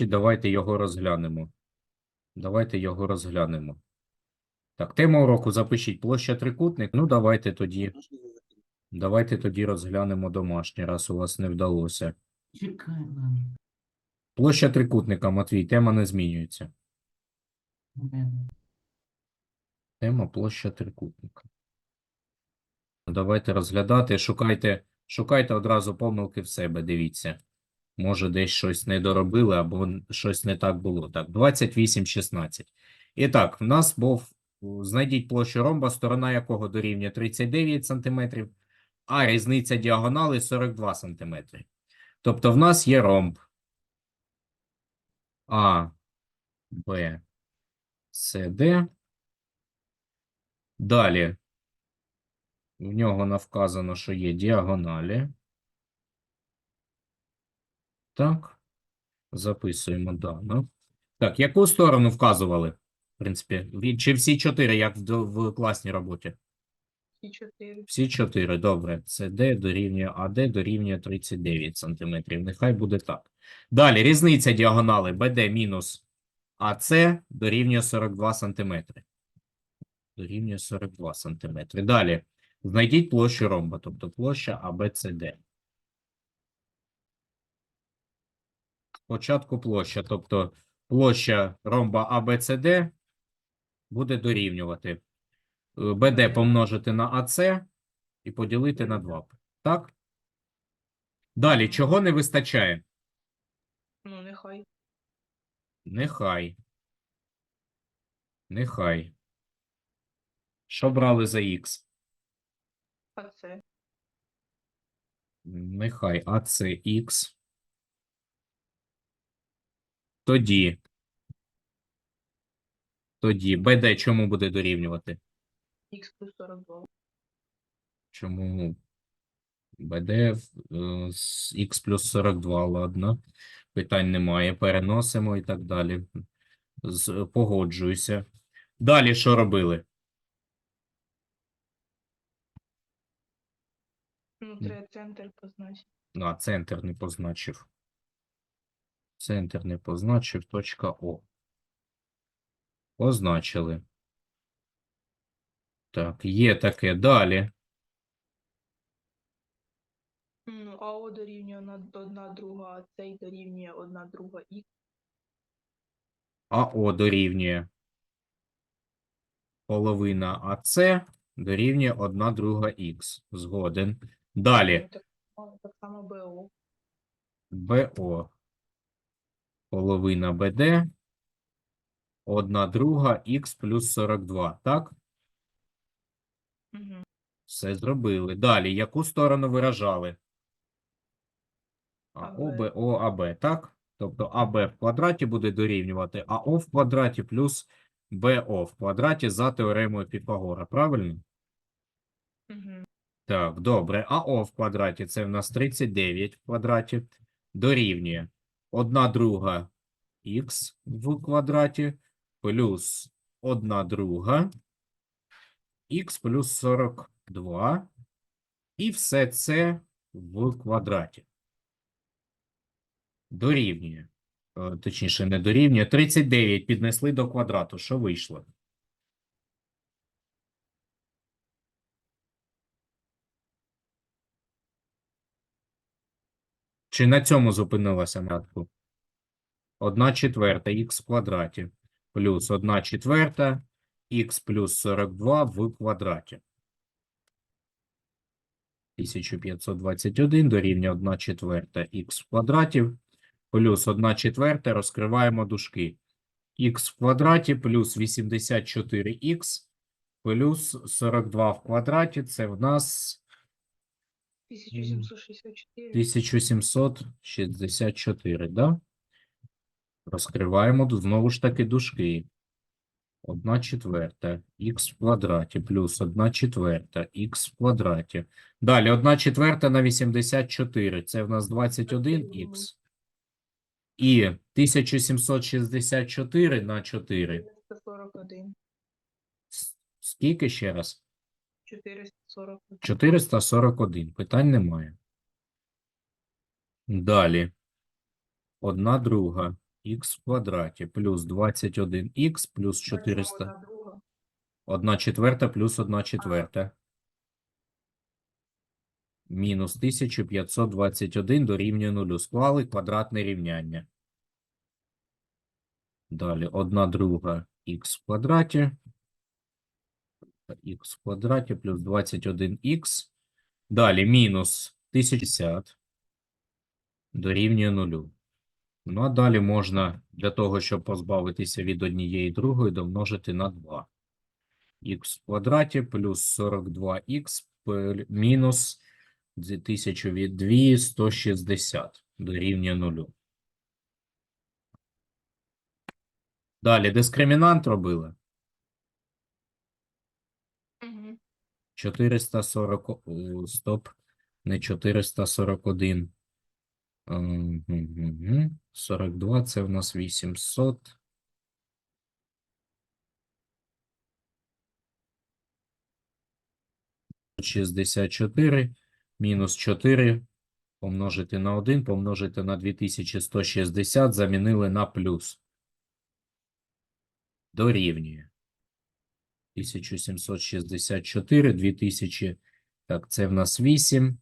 давайте його розглянемо. Давайте його розглянемо. Так, тема уроку запишіть площа трикутник. Ну, давайте тоді. Давайте тоді розглянемо домашнє, раз у вас не вдалося. Чекай, ладно. Площа трикутника, Матвій, тема не змінюється. Тема площа трикутника. Давайте розглядати. Шукайте, шукайте одразу помилки в себе, дивіться. Може, десь щось не доробили або щось не так було. Так, 28, 16. І так, в нас був, знайдіть площу ромба, сторона якого дорівнює 39 см, а різниця діагонали 42 см. Тобто в нас є ромб А, Б, С, Д. Далі. В нього навказано, що є діагоналі. Так. Записуємо дано. Так, яку сторону вказували? В принципі, чи всі чотири, як в, в класній роботі? Всі чотири. Всі чотири, добре. CD дорівнює AD дорівнює 39 см. Нехай буде так. Далі, різниця діагонали BD мінус AC дорівнює 42 см. Дорівнює 42 см. Далі, знайдіть площу ромба, тобто площа ABCD. Спочатку площа, тобто площа ромба ABCD буде дорівнювати е, BD помножити на AC і поділити на 2. Так? Далі, чого не вистачає? Ну, нехай. Нехай. Нехай. Що брали за х? А це. Нехай А це х. Тоді. Тоді BD чому буде дорівнювати? Х плюс 42. Чому в- е, з х плюс 42, ладно. Питань немає. Переносимо і так далі. Погоджуюся. Далі що робили? Ну, треба центр позначити. А, центр не позначив. Центр не позначив. Точка О. Позначили. Так, є таке. Далі. Ну, АО дорівнює на одна друга, а цей дорівнює одна друга Х. АО дорівнює половина АС дорівнює 1 друга х. Згоден. Далі. Ну, так само БО. БО. Половина БД. 1 друга х плюс 42. Так? Угу. Все зробили. Далі. Яку сторону виражали? АО, АБ. БО, АБ. Так? Тобто АБ в квадраті буде дорівнювати АО в квадраті плюс БО в квадраті за теоремою Піфагора. Правильно? Угу. Так, добре. АО в квадраті це в нас 39 в квадраті. Дорівнює 1 друга х в квадраті плюс 1 друга х плюс 42. І все це в квадраті. Дорівнює. Е, Точніше, не дорівнює. 39 піднесли до квадрату. Що вийшло? Чи на цьому зупинилася матку? 1 четверта х в квадраті плюс 1 четверта х плюс 42 в квадраті. 1521 дорівнює 1 четверта х в квадраті плюс 1 четверта розкриваємо дужки. х в квадраті плюс 84х плюс 42 в квадраті. Це в нас 1764. 1764, да? Розкриваємо знову ж таки дужки. 1 четверта х в квадраті плюс 1 четверта х в квадраті. Далі 1 четверта на 84. Це в нас 21х. І 1764 на 4. 441. Скільки ще раз? 441. 441. Питань немає. Далі. Одна друга х в квадраті плюс 21х плюс 400. Одна четверта плюс 1 четверта. Мінус 1521 дорівнює нулю. Склали квадратне рівняння. Далі 1 друга х в квадраті. Х в квадраті плюс 21х. Далі мінус 1050 дорівнює нулю. Ну, а далі можна для того, щоб позбавитися від однієї другої, домножити на 2 х в квадраті плюс 42х пл- мінус 1002 160 дорівнює нулю. Далі дискримінант робили. 440, о, стоп, не 441. Ем, гм, гм, гм. 42 це в нас 800. Шістдесят чотири мінус 4 помножити на 1, помножити на 2160, замінили на плюс. Дорівнює. 1764, 2000, так, це в нас 8,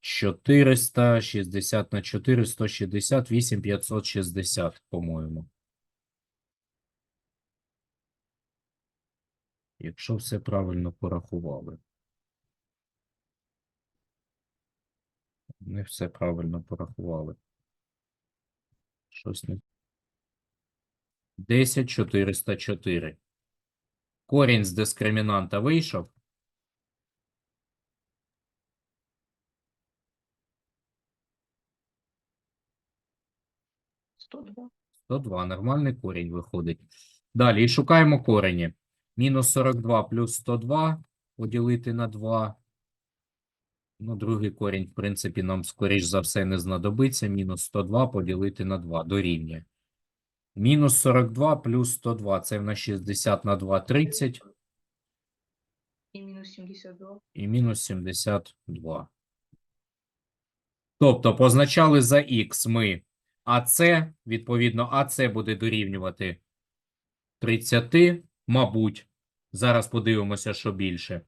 400, 60 на 4, 160, 8, 560, по-моєму. Якщо все правильно порахували. Не все правильно порахували. Щось не. 10, 404. Корінь з дискримінанта вийшов. 102. 102. Нормальний корінь виходить. Далі і шукаємо корені. Мінус 42 плюс 102 поділити на 2. Ну, другий корінь, в принципі, нам, скоріш за все, не знадобиться. Мінус 102 поділити на 2 дорівнює. Мінус 42 плюс 102. Це в нас 60 на 2 – 30. І мінус 72. і мінус 72. Тобто позначали за х ми АЦ, відповідно, АЦ буде дорівнювати 30, мабуть. Зараз подивимося, що більше.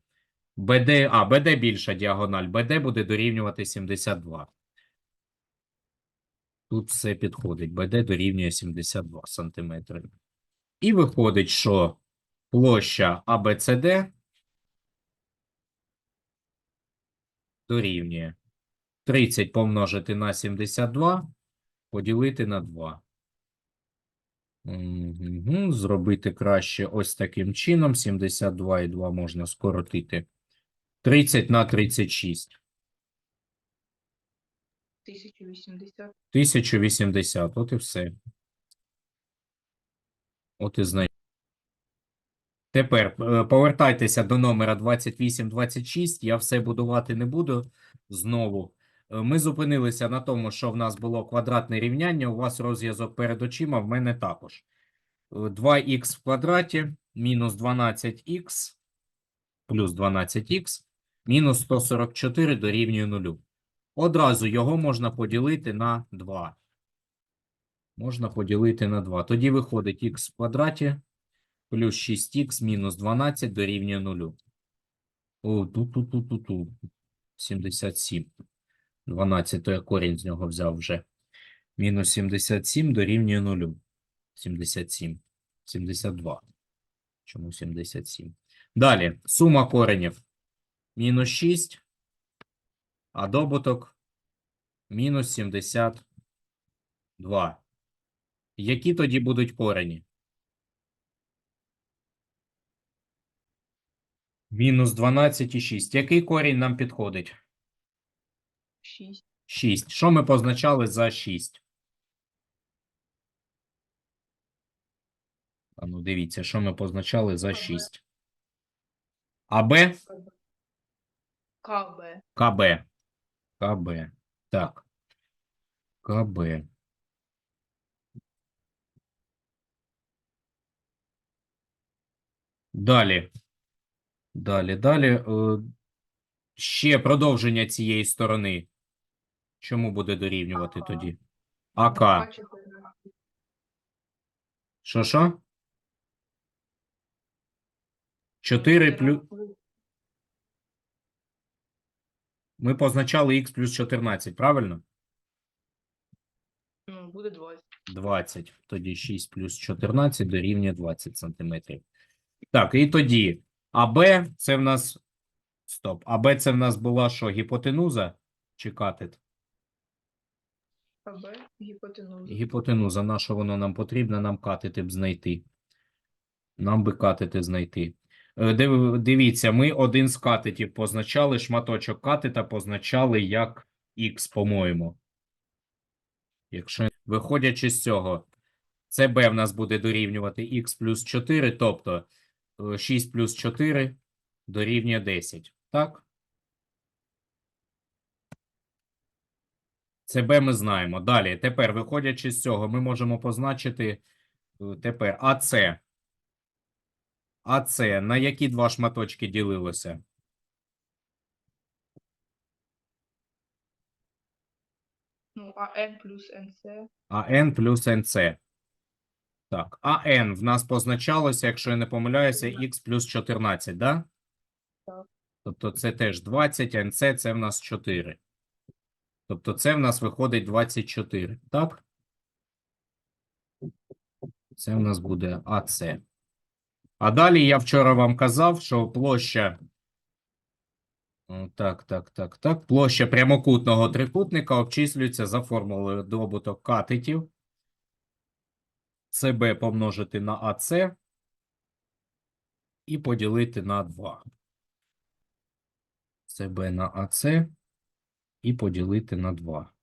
БД, а, БД більша діагональ. БД буде дорівнювати 72. Тут все підходить. БД дорівнює 72 сантиметри. І виходить, що площа АБЦД дорівнює 30 помножити на 72, поділити на 2. Мгм, Зробити краще ось таким чином. 72 і 2 можна скоротити. 30 на 36. 1080. 1080. От і все. От і знай. Тепер е, повертайтеся до номера 2826. Я все будувати не буду знову. Е, Ми зупинилися на тому, що в нас було квадратне рівняння. У вас розв'язок перед очима, в мене також. 2х в квадраті мінус 12х плюс 12х мінус 144 дорівнює 0. Одразу його можна поділити на 2. Можна поділити на 2. Тоді виходить х в квадраті плюс 6х мінус 12 дорівнює 0. О, ту-ту-ту-ту-ту. 77. 12, то я корінь з нього взяв вже. Мінус 77 дорівнює 0. 77. 72. Чому 77? Далі. Сума коренів. Мінус 6. А добуток мінус 72. Які тоді будуть корені? Мінус 12 і 6. Який корінь нам підходить? 6. 6. Що ми позначали за 6? А ну, дивіться, що ми позначали за 6. АБ? КБ. КБ. КБ. Так. КБ. Далі. Далі, далі. Е, Ще продовження цієї сторони. Чому буде дорівнювати Ага. тоді? АК. Що що? 4 плюс. Ми позначали х плюс 14, правильно? Ну, буде 20. 20. Тоді 6 плюс 14 дорівнює 20 сантиметрів. Так, і тоді АБ це в нас. Стоп. АБ це в нас була що? Гіпотенуза чи катет? АБ гіпотенуза. Гіпотенуза. На що воно нам потрібно? Нам катети б знайти. Нам би катети знайти. Е, див- Дивіться, ми один з катетів позначали, шматочок катета позначали як Х, по-моєму. Якщо виходячи з цього, це b в нас буде дорівнювати х плюс 4, тобто е, 6 плюс 4 дорівнює 10. Так? Це b ми знаємо. Далі, тепер, виходячи з цього, ми можемо позначити е, тепер АЦ. АЦ на які два шматочки ділилося? Ну, а N плюс НЦ. АН плюс НЦ. Так, АН в нас позначалося, якщо я не помиляюся, х плюс 14, да? Так. Тобто це теж 20, а НЦ це в нас 4. Тобто це в нас виходить 24, так? Це в нас буде АЦ. А далі я вчора вам казав, що площа. Так, так, так, так. Площа прямокутного трикутника обчислюється за формулою добуток катетів. СБ помножити на АЦ і поділити на 2. СБ на АЦ і поділити на 2.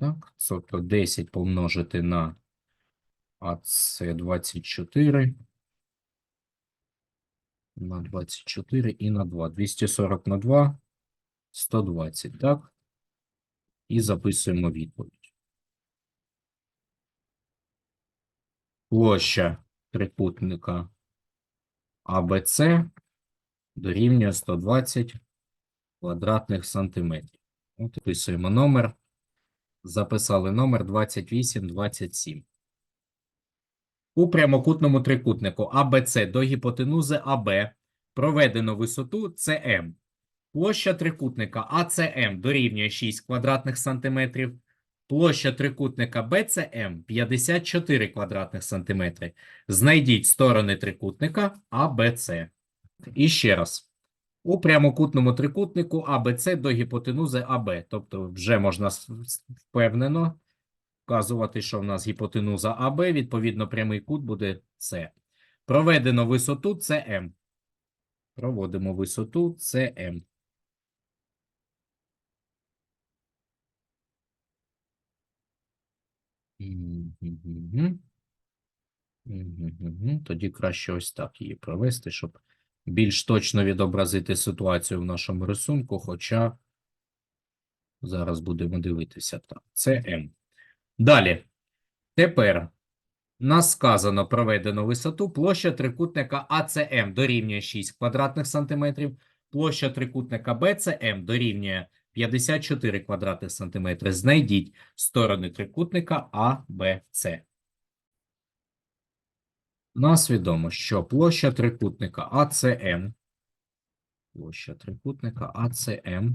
Так. Тобто 10 помножити на АЦ 24. На 24 і на 2. 240 на 2. 120, так? І записуємо відповідь. Площа трикутника АБЦ дорівнює 120 квадратних сантиметрів. От записуємо номер. Записали номер 2827. У прямокутному трикутнику АБЦ до гіпотенузи АБ проведено висоту СМ. Площа трикутника АЦМ дорівнює 6 квадратних сантиметрів. Площа трикутника БЦМ 54 квадратних сантиметри. Знайдіть сторони трикутника АБЦ. І ще раз. У прямокутному трикутнику АБЦ до гіпотенузи АБ. Тобто вже можна впевнено вказувати, що в нас гіпотенуза АБ, відповідно, прямий кут буде С. Проведено висоту СМ. Проводимо висоту СМ. Тоді краще ось так її провести, щоб більш точно відобразити ситуацію в нашому рисунку, хоча зараз будемо дивитися так. Це М. Далі. Тепер нас сказано проведено висоту. Площа трикутника АЦМ дорівнює 6 квадратних сантиметрів. Площа трикутника БЦМ дорівнює 54 квадратних сантиметри. Знайдіть сторони трикутника АБЦ. Нас відомо, що площа трикутника АЦМ, площа трикутника АЦМ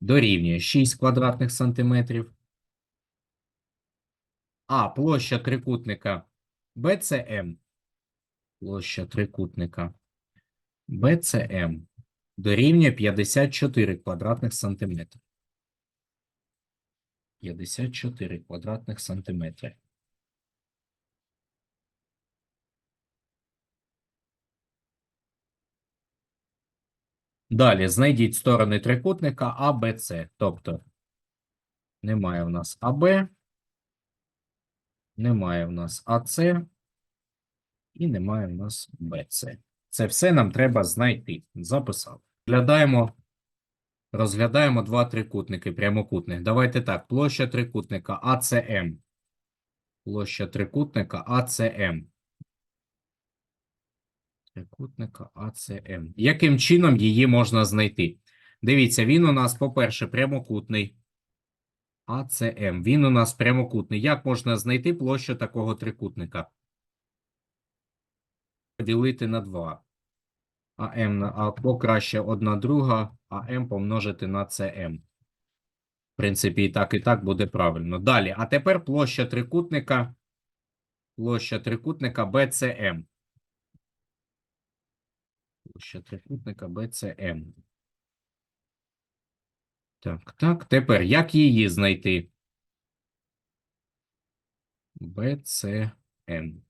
дорівнює 6 квадратних сантиметрів, а площа трикутника БЦМ, площа трикутника БЦМ дорівнює 54 квадратних сантиметри. 54 квадратних сантиметри. Далі знайдіть сторони трикутника АБЦ. Тобто немає в нас АБ, немає в нас АЦ і немає в нас БЦ. Це все нам треба знайти. Записав. Розглядаємо, розглядаємо два трикутники прямокутних. Давайте так. Площа трикутника АЦМ. Площа трикутника АЦМ. Трикутника АЦМ. Яким чином її можна знайти? Дивіться, він у нас, по-перше, прямокутний. АЦМ. Він у нас прямокутний. Як можна знайти площу такого трикутника? Поділити на 2. АМ на або краще одна друга, а М помножити на СМ. В принципі, і так, і так буде правильно. Далі. А тепер площа трикутника. Площа трикутника BCM. Площа трикутника BCM. Так, так. Тепер як її знайти? BCM.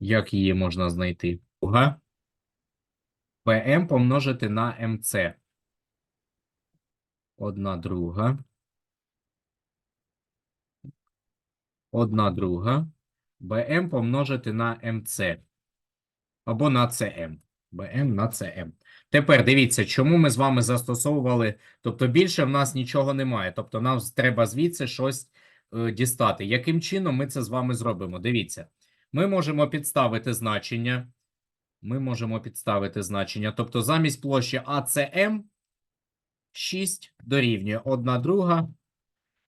Як її можна знайти? Друга. ПМ помножити на МЦ. Одна друга. Одна друга. БМ помножити на МЦ. Або на ЦМ. БМ на ЦМ. Тепер дивіться, чому ми з вами застосовували. Тобто більше в нас нічого немає. Тобто нам треба звідси щось е, дістати. Яким чином ми це з вами зробимо? Дивіться. Ми можемо підставити значення. Ми можемо підставити значення. Тобто замість площі АЦМ 6 дорівнює 1 друга,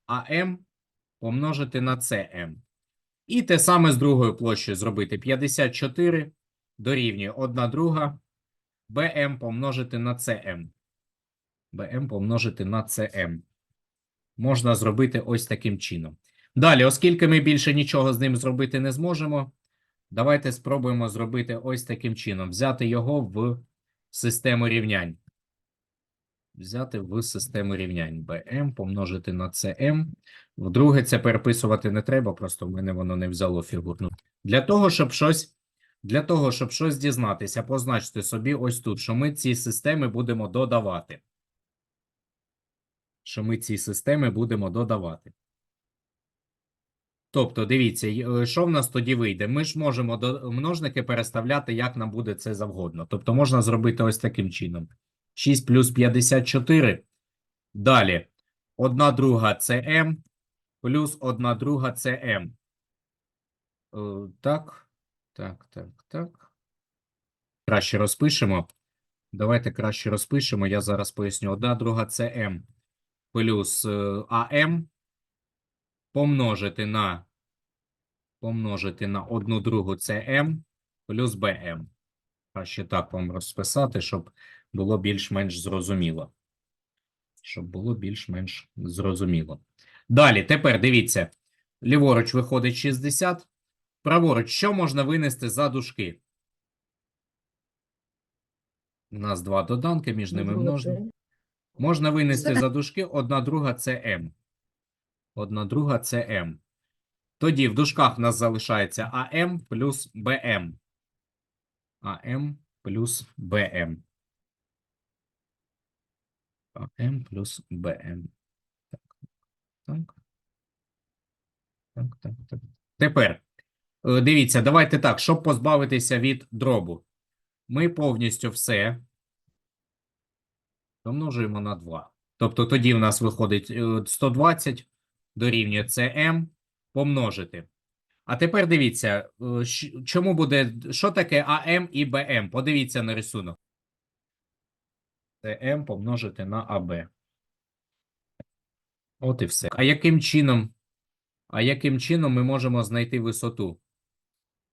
а М помножити на СМ. І те саме з другою площею зробити. 54 дорівнює 1 друга, БМ помножити на СМ. БМ помножити на СМ. Можна зробити ось таким чином. Далі, оскільки ми більше нічого з ним зробити не зможемо, давайте спробуємо зробити ось таким чином. Взяти його в систему рівнянь. Взяти в систему рівнянь. BM помножити на CM. Вдруге, це переписувати не треба, просто в мене воно не взяло фігурну. Для того, щоб щось, для того, щоб щось дізнатися, позначте собі ось тут, що ми ці системи будемо додавати. Що ми ці системи будемо додавати. Тобто, дивіться, е, що в нас тоді вийде? Ми ж можемо множники переставляти, як нам буде це завгодно. Тобто, можна зробити ось таким чином. 6 плюс 54. Далі. 1 друга це М плюс 1 друга це М. Е, Так, так, так, так. Краще розпишемо. Давайте краще розпишемо. Я зараз поясню. 1 друга це М плюс е, АМ помножити на помножити на 1 другу це М плюс БМ. Краще так вам розписати, щоб було більш-менш зрозуміло. Щоб було більш-менш зрозуміло. Далі, тепер дивіться. Ліворуч виходить 60. Праворуч, що можна винести за дужки? У нас два доданки, між ними множимо. Можна винести за дужки одна друга це М. Одна друга це М. Тоді в дужках в нас залишається АМ плюс БМ. АМ плюс БМ. АМ плюс БМ. Так. Так. Так, так, так. Тепер, е, дивіться, давайте так, щоб позбавитися від дробу. Ми повністю все помножуємо на 2. Тобто тоді в нас виходить е, 120 дорівнює CM помножити. А тепер дивіться, е, чому буде, що таке АМ і БМ? Подивіться на рисунок. СМ помножити на АБ. От і все. А яким чином, а яким чином ми можемо знайти висоту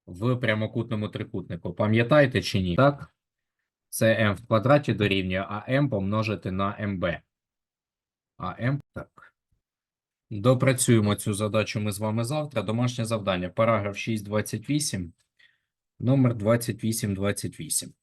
в прямокутному трикутнику? Пам'ятаєте чи ні? Так. Це m в квадраті дорівнює АМ помножити на МБ. АМ, так. Допрацюємо цю задачу ми з вами завтра. Домашнє завдання. Параграф 6.28, номер 2828.